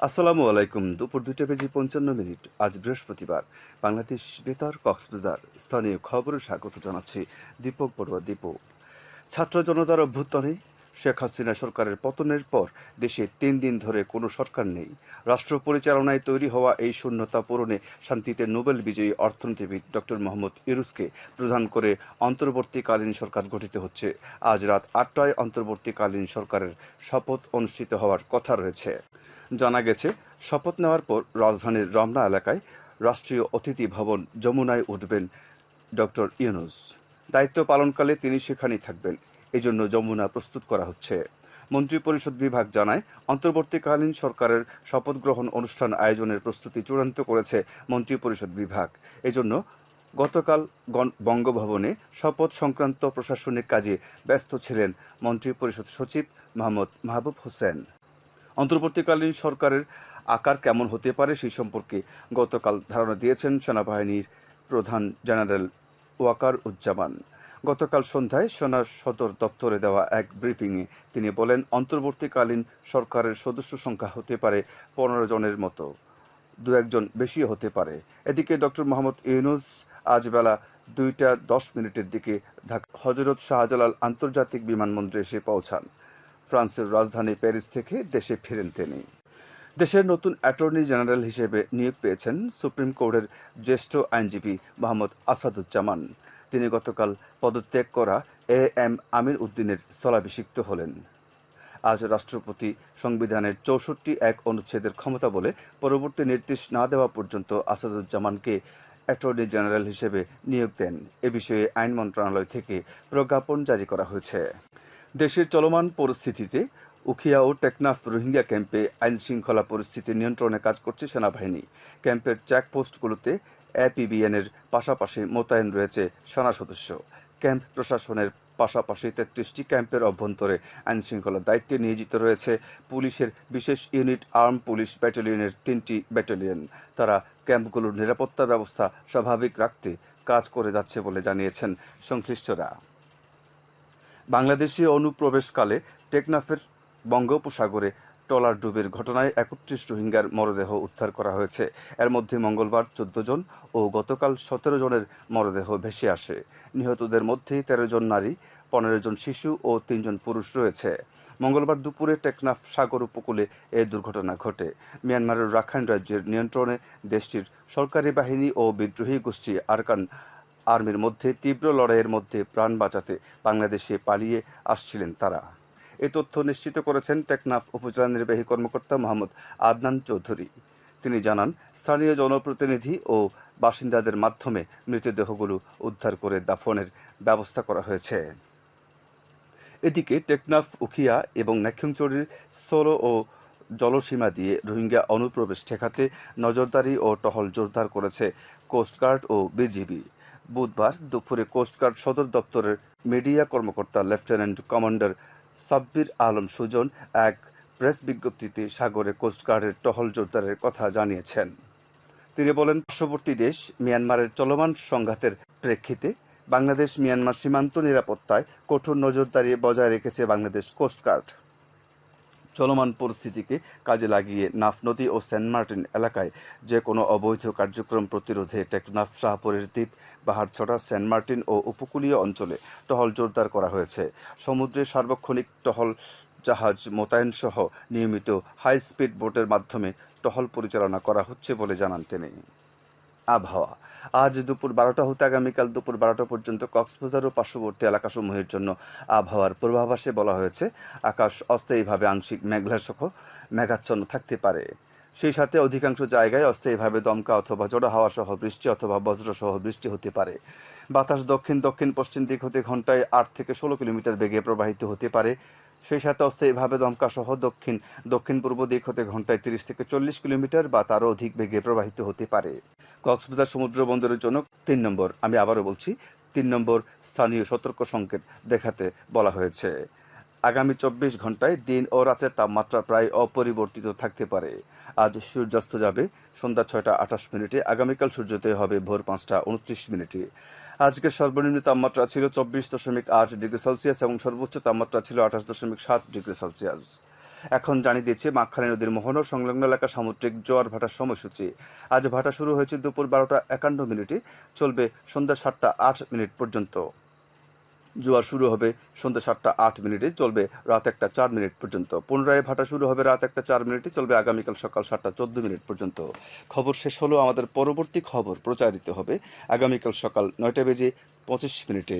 আসসালামু আলাইকুম। দুপুর দুইটা বেজে পঞ্চান্ন মিনিট। আজ বৃহস্পতিবার। বাংলাদেশ বেতার কক্সবাজার। স্থানীয় খবরে স্বাগত জানাচ্ছি দীপক বড়ুয়া দীপক ছাত্র জনতার অভ্যুত্থানে শেখ হাসিনা সরকারের পতনের পর দেশে তিন দিন ধরে কোনো সরকার নেই। রাষ্ট্র পরিচালনায় তৈরি হওয়া এই শূন্যতা পূরণে শান্তিতে নোবেল বিজয়ী অর্থনীতিবিদ ডক্টর মোহাম্মদ ইরুসকে প্রধান করে অন্তর্বর্তীকালীন সরকার গঠিত হচ্ছে। আজ রাত আটটায় অন্তর্বর্তীকালীন সরকারের শপথ অনুষ্ঠিত হওয়ার কথা রয়েছে। জানা গেছে, শপথ নেওয়ার পর রাজধানীর রমনা এলাকায় রাষ্ট্রীয় অতিথি ভবন যমুনায় উঠবেন ডক্টর ইউনুস। দায়িত্ব পালনকালে তিনি সেখানেই থাকবেন। এজন্য যমুনা প্রস্তুত করা হচ্ছে। মন্ত্রিপরিষদ বিভাগ জানায়, অন্তর্বর্তীকালীন সরকারের শপথ গ্রহণ অনুষ্ঠান আয়োজনের প্রস্তুতি চূড়ান্ত করেছে মন্ত্রিপরিষদ বিভাগ। এজন্য গতকাল বঙ্গভবনে শপথ সংক্রান্ত প্রশাসনিক কাজে ব্যস্ত ছিলেন মন্ত্রিপরিষদ সচিব মোহাম্মদ মাহবুব হোসেন। অন্তর্বর্তীকালীন সরকারের আকার কেমন হতে পারে সেই সম্পর্কে গতকাল ধারণা দিয়েছেন সেনাবাহিনীর প্রধান জেনারেল ওয়াকার উজ্জামান। গতকাল সন্ধ্যায় সেনা সদর দপ্তরে দেওয়া এক ব্রিফিংয়ে তিনি বলেন, অন্তর্বর্তীকালীন সরকারের সদস্য সংখ্যা হতে পারে পনেরো জনের মতো, দু একজন বেশিও হতে পারে। এদিকে ডক্টর মোহাম্মদ ইউনুস আজ বেলা দুইটা দশ মিনিটের দিকে ঢাকা হজরত শাহজালাল আন্তর্জাতিক বিমানবন্দরে এসে পৌঁছান। ফ্রান্সের রাজধানী প্যারিস থেকে দেশে ফিরেন তিনি। দেশের নতুন অ্যাটর্নি জেনারেল হিসেবে নিয়োগ পেয়েছেন সুপ্রিম কোর্টের জ্যেষ্ঠ আইনজীবী মোহাম্মদ আসাদুজ্জামান। তিনি গতকাল পদত্যাগ করা এ এম আমির উদ্দিনের স্থলাভিষিক্ত হলেন। আজ রাষ্ট্রপতি সংবিধানের চৌষট্টি এক অনুচ্ছেদের ক্ষমতা বলে পরবর্তী নির্দেশ না দেওয়া পর্যন্ত আসাদুজ্জামানকে অ্যাটর্নি জেনারেল হিসেবে নিয়োগ দেন। এ বিষয়ে আইন মন্ত্রণালয় থেকে প্রজ্ঞাপন জারি করা হয়েছে। দেশের চলমান পরিস্থিতিতে উখিয়া ও টেকনাফ রোহিঙ্গা ক্যাম্পে আইন শৃঙ্খলা পরিস্থিতি নিয়ন্ত্রণে কাজ করছে সেনাবাহিনী। ক্যাম্পের চেকপোস্টগুলোতে এপিবিএনের পাশাপাশি মোতায়েন রয়েছে সেনা সদস্য। ক্যাম্প প্রশাসনের পাশাপাশি তেত্রিশটি ক্যাম্পের অভ্যন্তরে আইনশৃঙ্খলার দায়িত্বে নিয়োজিত রয়েছে পুলিশের বিশেষ ইউনিট আর্ম পুলিশ ব্যাটালিয়নের তিনটি ব্যাটালিয়ন। তারা ক্যাম্পগুলোর নিরাপত্তা ব্যবস্থা স্বাভাবিক রাখতে কাজ করে যাচ্ছে বলে জানিয়েছেন সংশ্লিষ্টরা। বাংলাদেশি অনুপ্রবেশকালে টেকনাফের বঙ্গোপসাগরে ট্রলার ডুবের ঘটনায় একত্রিশ রোহিঙ্গার মরদেহ উদ্ধার করা হয়েছে। এর মধ্যে মঙ্গলবার চোদ্দ জন ও গতকাল সতেরো জনের মরদেহ ভেসে আসে। নিহতদের মধ্যে তেরো জন নারী, পনেরো জন শিশু ও তিনজন পুরুষ রয়েছে। মঙ্গলবার দুপুরে টেকনাফ সাগর উপকূলে এ দুর্ঘটনা ঘটে। মিয়ানমারের রাখাইন রাজ্যের নিয়ন্ত্রণে দেশটির সরকারি বাহিনী ও বিদ্রোহী গোষ্ঠী আরকান আর্মির মধ্যে তীব্র লড়াইয়ের মধ্যে প্রাণ বাঁচাতে বাংলাদেশে পালিয়ে আসছিলেন তারা। এ তথ্য নিশ্চিত করেছেন টেকনাফ উপজেলা নির্বাহী কর্মকর্তা মোহাম্মদ আদনান চৌধুরী। তিনি জানান, স্থানীয় জনপ্রতিনিধি ও বাসিন্দাদের মাধ্যমে মৃতদেহগুলো উদ্ধার করে দাফনের ব্যবস্থা করা হয়েছে। এদিকে টেকনাফ, উখিয়া এবং নাক্ষংচড়ির স্থল ও জলসীমা দিয়ে রোহিঙ্গা অনুপ্রবেশ ঠেকাতে নজরদারি ও টহল জোরদার করেছে কোস্টগার্ড ও বিজিবি। বুধবার দুপুরে কোস্টগার্ড সদর দপ্তরের মিডিয়া কর্মকর্তা লেফটেন্যান্ট কমান্ডার সাব্বির আলম সুজন এক প্রেস বিজ্ঞপ্তিতে সাগরে কোস্টগার্ডের টহল জোরদারের কথা জানিয়েছেন। তিনি বলেন, পার্শ্ববর্তী দেশ মিয়ানমারের চলমান সংঘাতের প্রেক্ষিতে বাংলাদেশ মিয়ানমার সীমান্ত নিরাপত্তায় কঠোর নজরদারি বজায় রেখেছে বাংলাদেশ কোস্টগার্ড চলমান পরিস্থিতিকে কাজে লাগিয়ে নাফ নদী ও সেন্ট মার্টিন এলাকায় যে কোনো অবৈধ কার্যক্রম প্রতিরোধে টেকনাফ শাহপুরের দ্বীপ, পাহাড়ছড়া, সেন্ট মার্টিন ও উপকূলীয় অঞ্চলে টহল জোরদার করা হয়েছে। সমুদ্রে সার্বক্ষণিক টহল জাহাজ মোতায়েন সহ নিয়মিত হাই স্পিড বোটের মাধ্যমে টহল পরিচালনা করা হচ্ছে বলে জানান তিনি। আবহাওয়া। আজ দুপুর বারোটা হতে আগামীকাল দুপুর বারোটা পর্যন্ত কক্সবাজার ও পার্শ্ববর্তী এলাকাসমূহের জন্য আবহাওয়ার পূর্বাভাসে বলা হয়েছে, আকাশ অস্থায়ীভাবে আংশিক মেঘলা সহ মেঘাচ্ছন্ন থাকতে পারে। সেই সাথে অধিকাংশ জায়গায় অস্থায়ীভাবে দমকা অথবা জোড়া হাওয়া সহ বৃষ্টি অথবা বজ্র সহ বৃষ্টি হতে পারে। বাতাস দক্ষিণ দক্ষিণ পশ্চিম দিক হতে ঘন্টায় আট থেকে ষোলো কিলোমিটার বেগে প্রবাহিত হতে পারে। সেই সাথে অস্থায়ীভাবে দমকা সহ দক্ষিণ দক্ষিণ পূর্ব দিক হতে ঘন্টায় তিরিশ থেকে চল্লিশ কিলোমিটার বা তারও অধিক বেগে প্রবাহিত হতে পারে। কক্সবাজার সমুদ্র বন্দরের জন্য তিন নম্বর। আমি আবারও বলছি, তিন নম্বর স্থানীয় সতর্ক সংকেত দেখাতে বলা হয়েছে। আগামী চব্বিশ ঘন্টায় দিন ও রাতের তাপমাত্রা প্রায় অপরিবর্তিত থাকতে পারে। আজ সূর্যাস্ত যাবে সন্ধ্যা ছয়টা আঠাশ মিনিটে, আগামীকাল সূর্যোদয় হবে ভোর পাঁচটা উনত্রিশ মিনিটে। আজকের সর্বনিম্ন তাপমাত্রা ছিল চব্বিশ দশমিক আট ডিগ্রি সেলসিয়াস এবং সর্বোচ্চ তাপমাত্রা ছিল আঠাশ দশমিক সাত ডিগ্রি সেলসিয়াস। এখন জানিয়ে দিয়েছে মাখানী নদীর মোহনা সংলগ্ন এলাকা সামুদ্রিক জোয়ার ভাটার সময়সূচি। আজ ভাটা শুরু হয়েছে দুপুর বারোটা একান্ন মিনিটে, চলবে সন্ধ্যা সাতটা আট মিনিট পর্যন্ত। জোয়ার শুরু হবে সন্ধ্যা সাতটা আট মিনিটে, চলবে রাত একটা চার মিনিট পর্যন্ত। পুনরায় ভাটা শুরু হবে রাত একটা চার মিনিটে, চলবে আগামীকাল সকাল সাতটা চোদ্দ মিনিট পর্যন্ত। খবর শেষ হলো আমাদের পরবর্তী খবর প্রচারিত হবে আগামীকাল সকাল নয়টা বেজে পঁচিশ মিনিটে।